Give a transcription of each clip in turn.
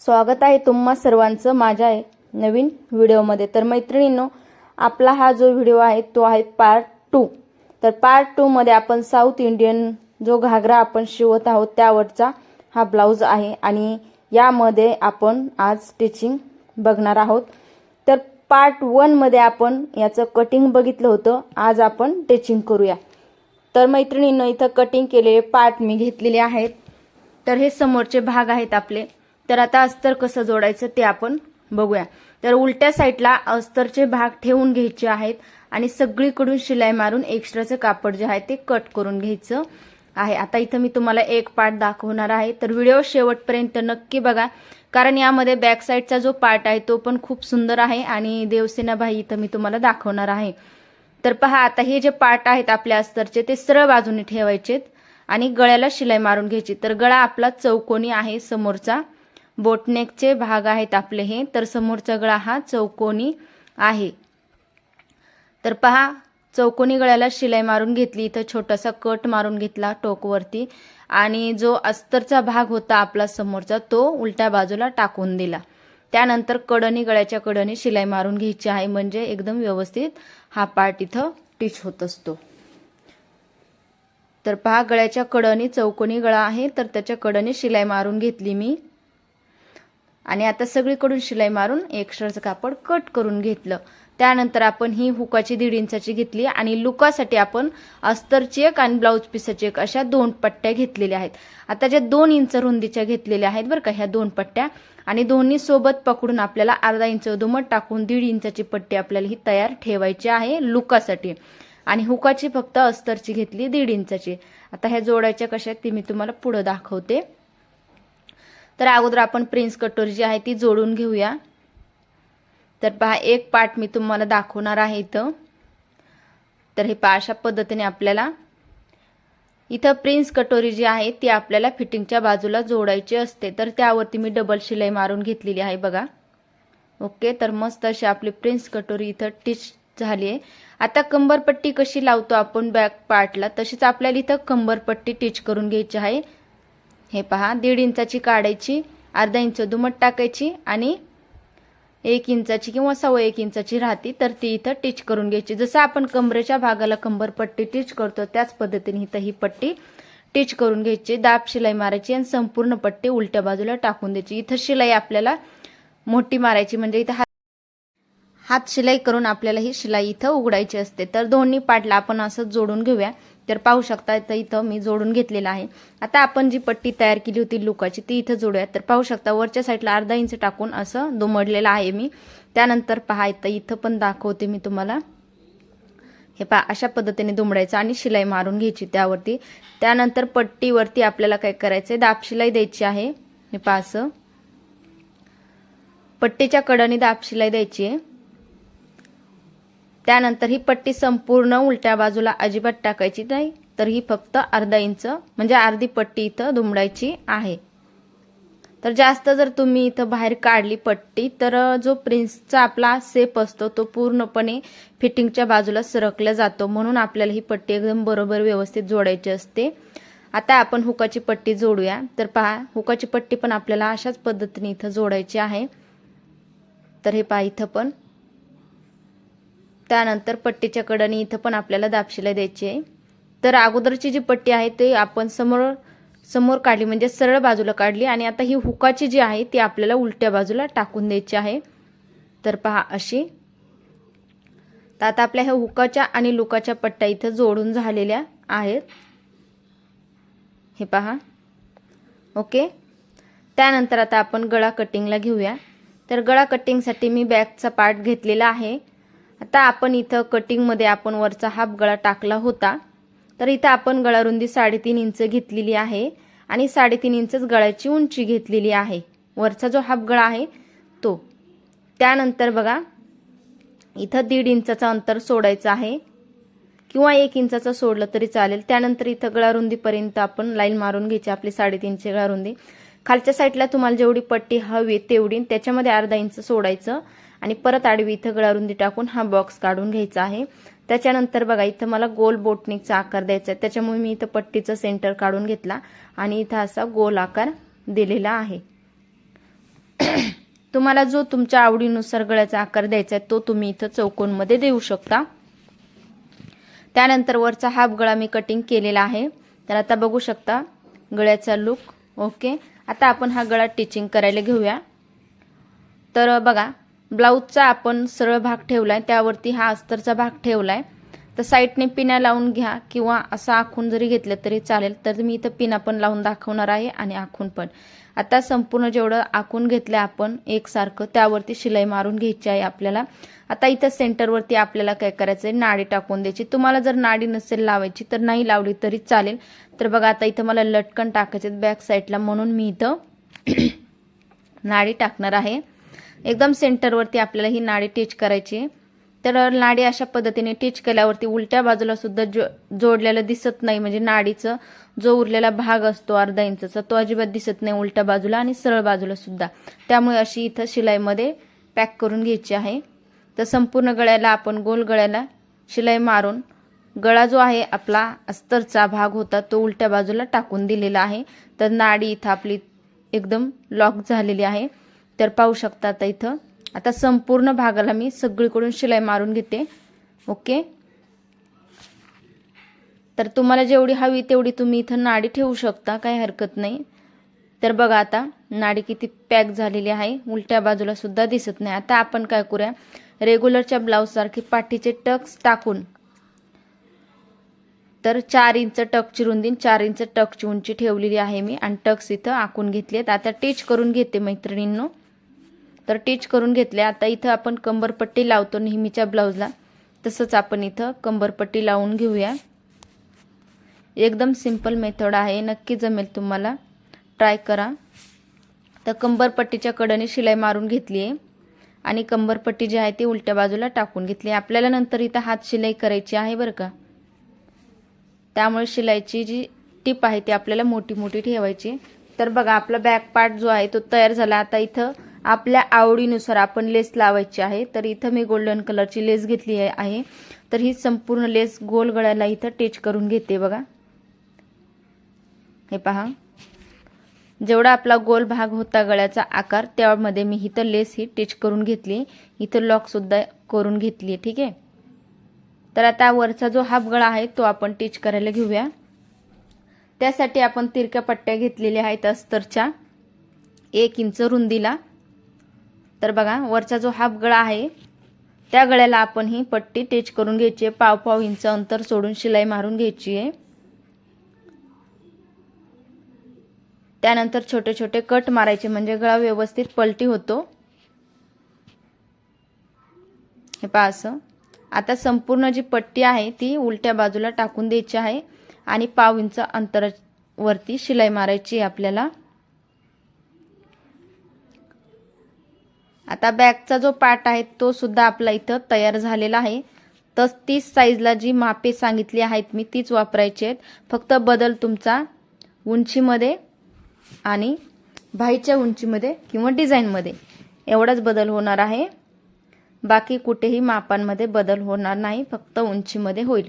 स्वागत आहे तुम्हा सर्वांचं माझ्या नवीन व्हिडिओमध्ये. तर मैत्रिणींनो आपला हा जो व्हिडिओ आहे तो आहे पार्ट टू तर पार्ट टूमध्ये आपण साऊथ इंडियन जो घागरा आपण शिवत आहोत त्यावरचा हा ब्लाऊज आहे आणि यामध्ये आपण आज स्टिचिंग बघणार आहोत. तर पार्ट वनमध्ये आपण याचं कटिंग बघितलं होतं आज आपण टिचिंग करूया. तर मैत्रिणींनो इथं कटिंग केलेले पार्ट मी घेतलेले आहेत. तर हे समोरचे भाग आहेत आपले. तर आता अस्तर कसं जोडायचं ते आपण बघूया. तर उलट्या साईडला अस्तरचे भाग ठेवून घ्यायचे आहेत आणि सगळीकडून शिलाई मारून एक्स्ट्राचं कापड जे आहे ते कट करून घ्यायचं आहे. आता इथं मी तुम्हाला एक पार्ट दाखवणार आहे. तर व्हिडिओ शेवटपर्यंत नक्की बघा कारण यामध्ये बॅक साईडचा जो पार्ट आहे तो पण खूप सुंदर आहे आणि देवसेनाबाई इथं मी तुम्हाला दाखवणार आहे. तर पहा आता हे जे पार्ट आहेत आपल्या अस्तरचे ते सरळ बाजूने ठेवायचेत आणि गळ्याला शिलाई मारून घ्यायची. तर गळा आपला चौकोनी आहे समोरचा. बोटनेकचे भाग आहेत आपले हे तर समोरचा गळा हा चौकोनी आहे. तर पहा चौकोनी गळ्याला शिलाई मारून घेतली इथं छोटासा कट मारून घेतला टोकवरती आणि जो अस्तरचा भाग होता आपला समोरचा तो उलट्या बाजूला टाकून दिला. त्यानंतर कडणी गळ्याच्या कडणी शिलाई मारून घ्यायची आहे म्हणजे एकदम व्यवस्थित हा पार्ट इथं टिच होत असतो. तर पहा गळ्याच्या कडणी चौकोनी गळा आहे तर त्याच्या कडणी शिलाई मारून घेतली मी. आणि आता सगळीकडून शिलाई मारून एक्स्ट्राचं कापड कट करून घेतलं. त्यानंतर आपण ही हुकाची दीड इंचाची घेतली आणि लुकासाठी आपण अस्तरची एक आणि ब्लाऊज पिसाची एक अशा दोन पट्ट्या घेतलेल्या आहेत. आता ज्या दोन इंच रुंदीच्या घेतलेल्या आहेत बरं का ह्या दोन पट्ट्या. आणि दोन्ही सोबत पकडून आपल्याला अर्धा इंच दुमट टाकून दीड इंचाची पट्टी आपल्याला ही तयार ठेवायची आहे लुकासाठी. आणि हुकाची फक्त अस्तरची घेतली दीड इंचाची. आता ह्या जोडायच्या कशा आहेत ती मी तुम्हाला पुढं दाखवते. तर अगोदर आपण प्रिन्स कटोरी जी आहे ती जोडून घेऊया. तर पहा एक पार्ट मी तुम्हाला दाखवणार आहे इथं. तर हे पहा अशा पद्धतीने आपल्याला इथं प्रिन्स कटोरी जी आहे ती आपल्याला फिटिंगच्या बाजूला जोडायची असते. तर त्यावरती मी डबल शिलाई मारून घेतलेली आहे बघा. ओके तर मस्त अशी आपली प्रिन्स कटोरी इथं टिच झाली आहे. आता कंबरपट्टी कशी लावतो आपण बॅक पार्टला तशीच आपल्याला इथं कंबरपट्टी टिच करून घ्यायची आहे. हे पहा दीड इंचाची काढायची अर्धा इंच दुमट टाकायची आणि एक इंचाची किंवा सव्वा एक इंचाची राहती तर ती इथं टिच करून घ्यायची. जसं आपण कमरेच्या भागाला कंबर पट्टी टिच करतो त्याच पद्धतीने इथं ही पट्टी टिच करून घ्यायची. दाब शिलाई मारायची आणि संपूर्ण पट्टी उलट्या बाजूला टाकून द्यायची. इथं शिलाई आपल्याला मोठी मारायची म्हणजे इथं हात शिलाई करून आपल्याला ही शिलाई इथं उघडायची असते. तर दोन्ही पाटला आपण असं जोडून घेऊया. तर पाहू शकता तर इथं मी जोडून घेतलेलं आहे. आता आपण जी पट्टी तयार केली होती लुकाची ती इथं जोडूया. तर पाहू शकता वरच्या साईडला अर्धा इंच टाकून असं दुमडलेलं आहे मी. त्यानंतर पहा इथं इथं पण दाखवते मी तुम्हाला. हे पहा अशा पद्धतीने दुमडायचं आणि शिलाई मारून घ्यायची त्यावरती. त्यानंतर पट्टीवरती आपल्याला काय करायचंय? दाब शिलाई द्यायची आहे. हे पहा असं. पट्टीच्या कडाने दाब शिलाई द्यायची आहे. त्यानंतर ही पट्टी संपूर्ण उलट्या बाजूला अजिबात टाकायची नाही तर ही फक्त अर्धा इंच म्हणजे अर्धी पट्टी इथं दुमडायची आहे. तर जास्त जर तुम्ही इथं बाहेर काढली पट्टी तर जो प्रिन्सचा आपला सेप असतो तो पूर्णपणे फिटिंगच्या बाजूला सरकला जातो म्हणून आपल्याला ही पट्टी एकदम बरोबर व्यवस्थित जोडायची असते. आता आपण हुकाची पट्टी जोडूया. तर पहा हुकाची पट्टी पण आपल्याला अशाच पद्धतीने इथं जोडायची आहे. तर हे पहा इथं पण. त्यानंतर पट्टीच्या कडनी इथं पण आपल्याला दापशीला द्यायची आहे. तर अगोदरची जी पट्टी आहे ती आपण समोर समोर काढली म्हणजे सरळ बाजूला काढली आणि आता ही हुकाची जी आहे ती आपल्याला उलट्या बाजूला टाकून द्यायची आहे. तर पहा अशी. तर आता आपल्या ह्या हुकाच्या आणि लुकाच्या पट्ट्या इथं जोडून झालेल्या आहेत. हे पहा. ओके. त्यानंतर आता आपण गळा कटिंगला घेऊया. तर गळा कटिंगसाठी मी बॅगचा पार्ट घेतलेला आहे. आता आपण इथं कटिंगमध्ये आपण वरचा हाफ गळा टाकला होता. तर इथं आपण गळारुंदी साडेतीन इंच घेतलेली आहे आणि साडेतीन इंचच गळ्याची उंची घेतलेली आहे. वरचा जो हाफ गळा आहे तो. त्यानंतर बघा इथं दीड इंचाचं अंतर सोडायचं आहे. किंवा एक इंचाचं सोडलं तरी चालेल. त्यानंतर इथं गळारुंदीपर्यंत आपण लाईन मारून घ्यायची आपली साडेतीनशे गळारुंदी. खालच्या साईडला तुम्हाला जेवढी पट्टी हवी तेवढी त्याच्यामध्ये अर्धा इंच सोडायचं. आणि परत आडवी इथं गळारुंदी टाकून हा बॉक्स काढून घ्यायचा आहे. त्याच्यानंतर बघा इथं मला गोल बोटनिकचा आकार द्यायचा आहे. त्याच्यामुळे मी इथं पट्टीचं सेंटर काढून घेतला आणि इथं असा गोल आकार दिलेला आहे. तुम्हाला जो तुमच्या आवडीनुसार गळ्याचा आकार द्यायचा आहे तो तुम्ही इथं चौकोनमध्ये देऊ शकता. त्यानंतर वरचा हाफ गळा मी कटिंग केलेला आहे. तर आता बघू शकता गळ्याचा लुक ओके आता आपण हा गळा टिचिंग करायला घेऊया. तर बघा ब्लाऊजचा आपण सरळ भाग ठेवला आहे त्यावरती हा अस्तरचा भाग ठेवला आहे तर साईडने पिना लावून घ्या किंवा असं आखून जरी घेतलं तरी चालेल तर मी इथं पिना पण लावून दाखवणार आहे आणि आखून पण. आता संपूर्ण जेवढं आखून घेतलं आपण एकसारखं त्यावरती शिलाई मारून घ्यायची आहे आपल्याला. आता इथं सेंटरवरती आपल्याला काय करायचं आहे नाडी टाकून द्यायची. तुम्हाला जर नाडी नसेल लावायची तर नाही लावली तरी चालेल. तर बघा आता इथं मला लटकन टाकायचे बॅक साईडला म्हणून मी इथं नाडी टाकणार आहे. एकदम सेंटरवरती आपल्याला ही नाडी टीच करायची तर नाडी अशा पद्धतीने टीच केल्यावरती उलट्या बाजूला सुद्धा जो जोडलेलं दिसत नाही म्हणजे नाडीचं जो उरलेला भाग असतो अर्धा इंचचा तो अजिबात दिसत नाही उलट्या बाजूला आणि सरळ बाजूला सुद्धा. त्यामुळे अशी इथं शिलाईमध्ये पॅक करून घ्यायची आहे. तर संपूर्ण गळ्याला आपण गोल गळ्याला शिलाई मारून गळा जो आहे आपला अस्तरचा भाग होता तो उलट्या बाजूला टाकून दिलेला आहे. तर नाडी इथं आपली एकदम लॉक झालेली आहे. तर पाहू शकता आता इथं. आता संपूर्ण भागाला मी सगळीकडून शिलाई मारून घेते. ओके तर तुम्हाला जेवढी हवी तेवढी तुम्ही इथं नाडी ठेवू शकता काही हरकत नाही. तर बघा आता नाडी किती पॅक झालेली आहे. उलट्या बाजूला सुद्धा दिसत नाही. आता आपण काय करूया? रेग्युलरच्या ब्लाऊजसारखे पाठीचे टक्स टाकून. तर चार इंच टक चिरून देईन चार इंच टकची उंची ठेवलेली आहे मी. आणि टक्स इथं आखून आहेत. आता टीच करून घेते मैत्रिणींनो. तर टीच करून घेतले. आता इथं आपण कंबरपट्टी लावतो नेहमीच्या ब्लाऊजला. तसंच आपण इथं कंबरपट्टी लावून घेऊया. एकदम सिंपल मेथड आहे. नक्की जमेल तुम्हाला. ट्राय करा. तर कंबरपट्टीच्या कडेने शिलाई मारून घेतली आहे. आणि कंबरपट्टी जी आहे ती उलट्या बाजूला टाकून घेतली आहे. आपल्याला नंतर इथं हात शिलाई करायची आहे बरं का? त्यामुळे शिलाईची जी टीप आहे ती आपल्याला मोठी मोठी ठेवायची. तर बघा आपला बॅक पार्ट जो आहे तो तयार झाला. आता इथं आपल्या आवडीनुसार आपण लेस लावायची आहे. तर इथं मी गोल्डन कलरची लेस घेतली आहे. तर ही संपूर्ण लेस गोल गळ्याला इथं टेच करून घेते बघा. हे पहा. जेवढा आपला गोल भाग होता गळ्याचा आकार त्यामध्ये मी इथं लेस ही टेच करून घेतली. इथं लॉकसुद्धा करून घेतली ठीक आहे? तर आता वरचा जो हाफ गळा आहे तो आपण टिच करायला घेऊया. त्यासाठी आपण तिरक्या पट्ट्या घेतलेल्या आहेत अस्तरच्या. एक इंच रुंदीला. तर बघा वरचा जो हाफ गळा आहे त्या गळ्याला आपण ही पट्टी टेच करून घ्यायची आहे. पाव पाव इंच अंतर सोडून शिलाई मारून घ्यायची आहे. त्यानंतर छोटे छोटे कट मारायचे म्हणजे गळा व्यवस्थित पलटी होतो. हे पहा असं. आता संपूर्ण जी पट्टी आहे ती उलट्या बाजूला टाकून द्यायची आहे आणि पाव इंच अंतरावरती शिलाई मारायची आहे आपल्याला. आता बॅगचा जो पार्ट आहे तो सुद्धा आपला इथं तयार झालेला आहे. तर तीस साईजला जी मापे सांगितली आहेत मी तीच वापरायची आहेत. फक्त बदल तुमचा उंचीमध्ये आणि भाईच्या उंचीमध्ये किंवा डिझाईनमध्ये एवढाच बदल होणार आहे. बाकी कुठेही मापांमध्ये बदल होणार नाही फक्त उंचीमध्ये होईल.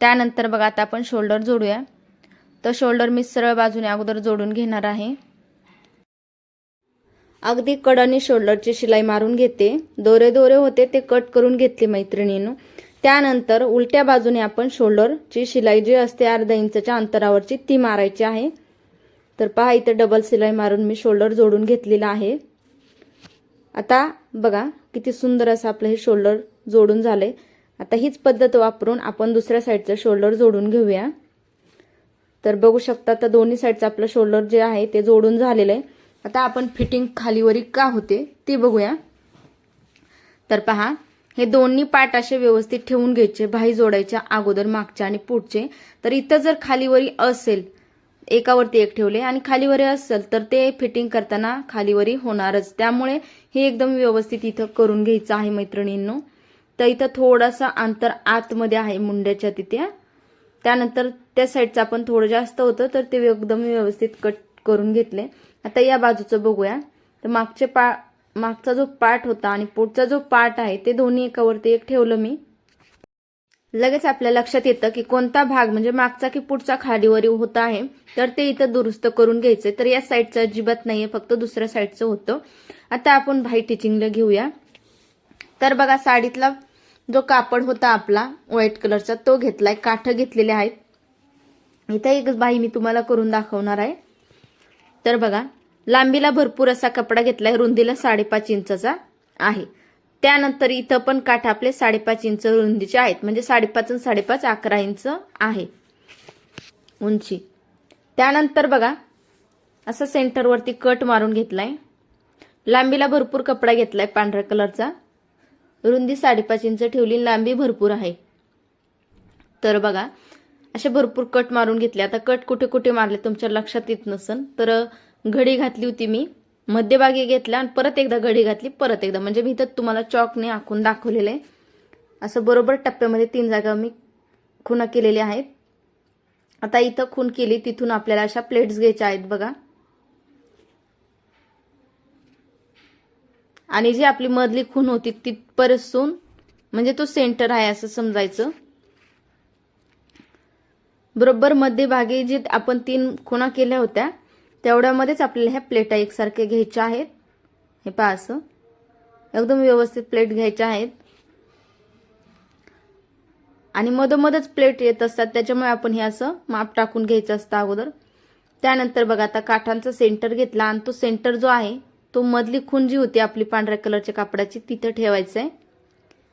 त्यानंतर बघा आता आपण शोल्डर जोडूया. तर शोल्डर मी सरळ बाजूने अगोदर जोडून घेणार आहे. अगदी कड आणि शोल्डरची शिलाई मारून घेते. दोरे दोरे होते ते कट करून घेतले मैत्रिणीनं. त्यानंतर उलट्या बाजूने आपण शोल्डरची शिलाई जी असते अर्धा इंचच्या अंतरावरची ती मारायची आहे. तर पहा इथं डबल शिलाई मारून मी शोल्डर जोडून घेतलेला आहे. आता बघा किती सुंदर असं आपलं हे शोल्डर जोडून झालंय. आता हीच पद्धत वापरून आपण दुसऱ्या साईडचं शोल्डर जोडून घेऊया. तर बघू शकता तर दोन्ही साईडचं आपलं शोल्डर जे आहे ते जोडून झालेलं आहे. आता आपण फिटिंग खालीवरी का होते ते बघूया. तर पहा हे दोन्ही पार्ट असे व्यवस्थित ठेवून घ्यायचे भाई जोडायच्या अगोदर मागचे आणि पुढचे. तर इथं जर खालीवरी असेल एकावरती एक ठेवले आणि खालीवरी असेल तर ते फिटिंग करताना खालीवरी होणारच. त्यामुळे हे एकदम व्यवस्थित इथं करून घ्यायचं आहे मैत्रिणींनो. तर इथं थोडासा अंतर आतमध्ये आहे मुंड्याच्या तिथे. त्यानंतर त्या साईडचं आपण थोडं जास्त होतं तर ते एकदम व्यवस्थित कट करून घेतले. आता या बाजूचं बघूया. तर मागचे पा मागचा जो पार्ट होता आणि पुढचा जो पार्ट आहे ते दोन्ही एकावरती एक ठेवलं मी. लगेच आपल्या लक्षात येतं की कोणता भाग म्हणजे मागचा की पुढचा खालीवरी होत आहे तर ते इथं दुरुस्त करून घ्यायचंय. तर या साईडचं अजिबात नाहीये फक्त दुसऱ्या साईडचं होतं. आता आपण भाई टिचिंगला घेऊया. तर बघा साडीतला जो कापड होता आपला व्हाईट कलरचा तो घेतलाय. काठ घेतलेले आहेत. इथं एक बाई मी तुम्हाला करून दाखवणार आहे. तर बघा लांबीला भरपूर असा कपडा घेतलाय रुंदीला साडेपाच इंचचा आहे. त्यानंतर इथं पण काठ आपले साडेपाच इंच रुंदीचे आहेत. म्हणजे साडेपाच आणि साडेपाच अकरा इंच आहे उंची. त्यानंतर बघा असं सेंटरवरती कट मारून घेतलाय. लांबीला भरपूर कपडा घेतलाय पांढऱ्या कलरचा. रुंदी साडेपाच इंच ठेवली लांबी भरपूर आहे. तर बघा असे भरपूर कट मारून घेतले. आता कट कुठे कुठे मारले तुमच्या लक्षात येत नसन तर घडी घातली होती मी. मध्यभागी घेतला आणि परत एकदा घडी घातली परत एकदा. म्हणजे मी इथं तुम्हाला चॉकने आखून दाखवलेलं. आहे असं बरोबर टप्प्यामध्ये तीन जागा मी खुणा केलेल्या आहेत. आता इथं खून केली तिथून आपल्याला अशा प्लेट्स घ्यायच्या आहेत बघा. आणि जी आपली मधली खून होती तिथपर्यंत म्हणजे तो सेंटर आहे असं समजायचं. बरोबर मध्यभागी जी आपण तीन खुणा केल्या होत्या तेवढ्यामध्येच आपल्याला ह्या प्लेटा एकसारखे घ्यायच्या आहेत. हे पहा असं. एकदम व्यवस्थित प्लेट घ्यायच्या आहेत. आणि मधोमधच प्लेट येत असतात त्याच्यामुळे आपण हे असं माप टाकून घ्यायचं असतं अगोदर. त्यानंतर बघा आता काठांचा सेंटर घेतला आणि तो सेंटर जो आहे तो मधली खून जी होती आपली पांढऱ्या कलरच्या कापडाची तिथं ठेवायचं आहे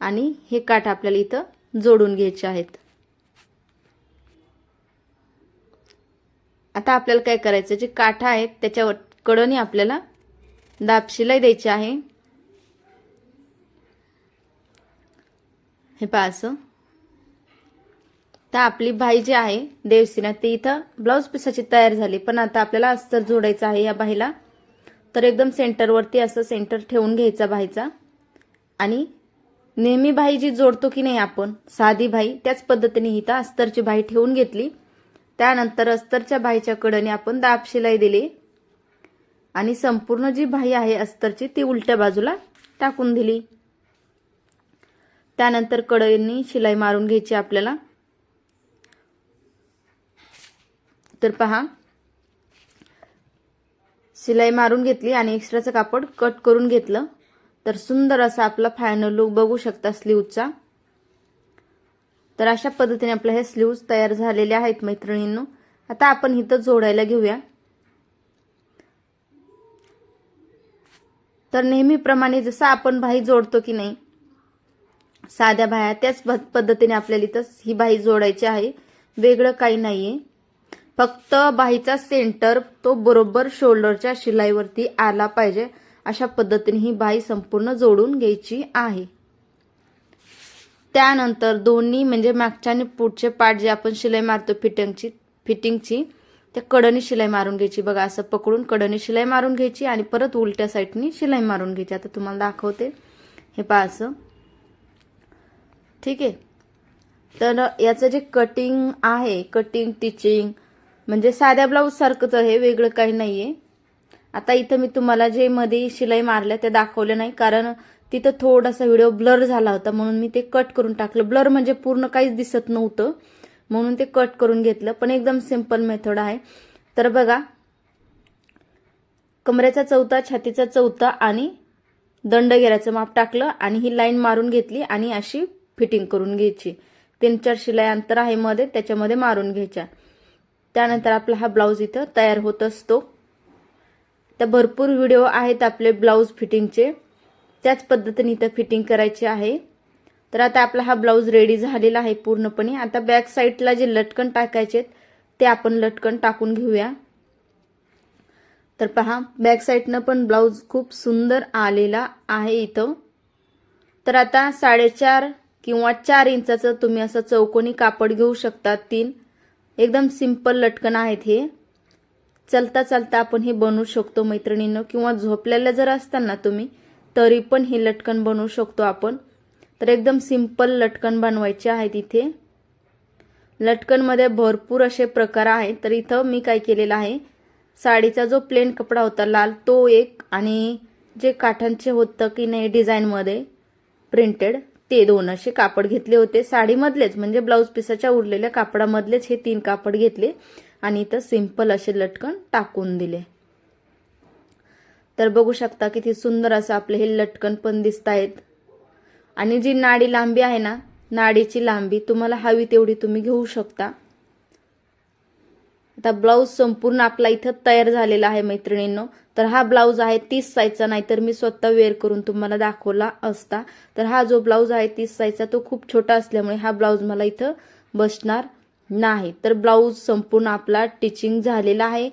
आणि हे काठ आपल्याला इथं जोडून घ्यायचे आहेत. आता आपल्याला काय करायचं जे काठा आहेत त्याच्यावर कडणी आपल्याला दाब शिलाई द्यायची आहे. हे पहा असं. तर आपली बाई जी आहे देवसीना ती इथं ब्लाऊज पिसाची तयार झाली. पण आता आपल्याला अस्तर जोडायचं आहे या बाईला तर एकदम सेंटरवरती असं सेंटर ठेवून घ्यायचा बाईचा आणि नेहमी बाई जी जोडतो की नाही आपण साधी भाई त्याच पद्धतीने इथं अस्तरची बाई ठेवून घेतली. त्यानंतर अस्तरच्या बाईच्या कडने आपण दाब शिलाई दिली. आणि संपूर्ण जी बाई आहे अस्तरची ती उलट्या बाजूला टाकून दिली. त्यानंतर कडईंनी शिलाई मारून घ्यायची आपल्याला. तर पहा. शिलाई मारून घेतली आणि एक्स्ट्राचं कापड कट करून घेतलं. तर सुंदर असा आपला फायनल लुक बघू शकता स्लीवचा. तर अशा पद्धतीने आपल्या हे स्लीव्ज तयार झालेले आहेत मैत्रिणींनो. आता आपण इथं जोडायला घेऊया. तर नेहमीप्रमाणे जसं आपण बाई जोडतो की नाही साध्या बाया त्याच पद्धतीने आपल्याला इथं ही बाई जोडायची आहे. वेगळं काही नाहीये. फक्त बाईचा सेंटर तो बरोबर शोल्डरच्या शिलाईवरती आला पाहिजे. अशा पद्धतीने ही बाई संपूर्ण जोडून घ्यायची आहे. त्यानंतर दोन्ही म्हणजे मागच्या आणि पुढचे पार्ट जे आपण शिलाई मारतो फिटिंगची फिटिंगची त्या कडनी शिलाई मारून घ्यायची. बघा असं पकडून कडनी शिलाई मारून घ्यायची आणि परत उलट्या साईडनी शिलाई मारून घ्यायची. आता तुम्हाला दाखवते. हे पहा असं. ठीक आहे? तर याचं जे कटिंग आहे कटिंग टिचिंग म्हणजे साध्या ब्लाऊजसारखंच आहे वेगळं काही नाहीये. आता इथं मी तुम्हाला जे मध्ये शिलाई मारल्या ते दाखवले नाही. कारण तिथं थोडासा व्हिडिओ ब्लर झाला होता म्हणून मी ते कट करून टाकलं. ब्लर म्हणजे पूर्ण काहीच दिसत नव्हतं म्हणून ते कट करून घेतलं. पण एकदम सिंपल मेथड आहे. तर बघा कमऱ्याचा चौथा छातीचा चौथा आणि दंड घेराचं माप टाकलं आणि ही लाईन मारून घेतली आणि अशी फिटिंग करून घ्यायची. तीन चार शिलाई अंतर आहे मध्ये त्याच्यामध्ये मारून घ्यायच्या. त्यानंतर आपला हा ब्लाऊज इथं तयार होत असतो. तर भरपूर व्हिडिओ आहेत आपले ब्लाऊज फिटिंगचे त्याच पद्धतीने इथं फिटिंग करायची आहे. तर आता आपला हा ब्लाऊज रेडी झालेला आहे पूर्णपणे. आता बॅक साईडला जे लटकन टाकायचे ते आपण लटकन टाकून घेऊया. तर पहा बॅक साईडनं पण ब्लाऊज खूप सुंदर आलेला आहे इथं. तर आता साडेचार किंवा चार इंचाचं तुम्ही असं चौकोनी कापड घेऊ शकता तीन. एकदम सिंपल लटकन आहेत हे. चलता चालता आपण हे बनवू शकतो मैत्रिणींनो किंवा झोपलेल्या जर असताना तुम्ही तरी पण हे लटकन बनवू शकतो आपण. तर एकदम सिंपल लटकन बनवायचे आहेत इथे लटकनमध्ये भरपूर असे प्रकार आहेत. तर इथं मी काय केलेलं आहे साडीचा जो प्लेन कपडा होता लाल तो एक आणि जे काठांचे होतं की नाही डिझाईनमध्ये प्रिंटेड ते दोन असे कापड घेतले होते. साडीमधलेच म्हणजे ब्लाऊज पिसाच्या उरलेल्या कापडामधलेच हे तीन कापड घेतले आणि इथं सिंपल असे लटकन टाकून दिले. तर बघू शकता किती सुंदर असं आपले हे लटकन पण दिसत आहेत आणि जी नाडी लांबी आहे ना नाडीची लांबी तुम्हाला हवी तेवढी तुम्ही घेऊ शकता. आता ब्लाऊज संपूर्ण आपला इथं तयार झालेला आहे मैत्रिणींनो. तर हा ब्लाऊज आहे तीस साईजचा नाही तर मी स्वतः वेअर करून तुम्हाला दाखवला असता. तर हा जो ब्लाऊज आहे तीस साईजचा तो खूप छोटा असल्यामुळे हा ब्लाऊज मला इथं बसणार नाही. तर ब्लाऊज संपूर्ण आपला टिचिंग झालेला आहे.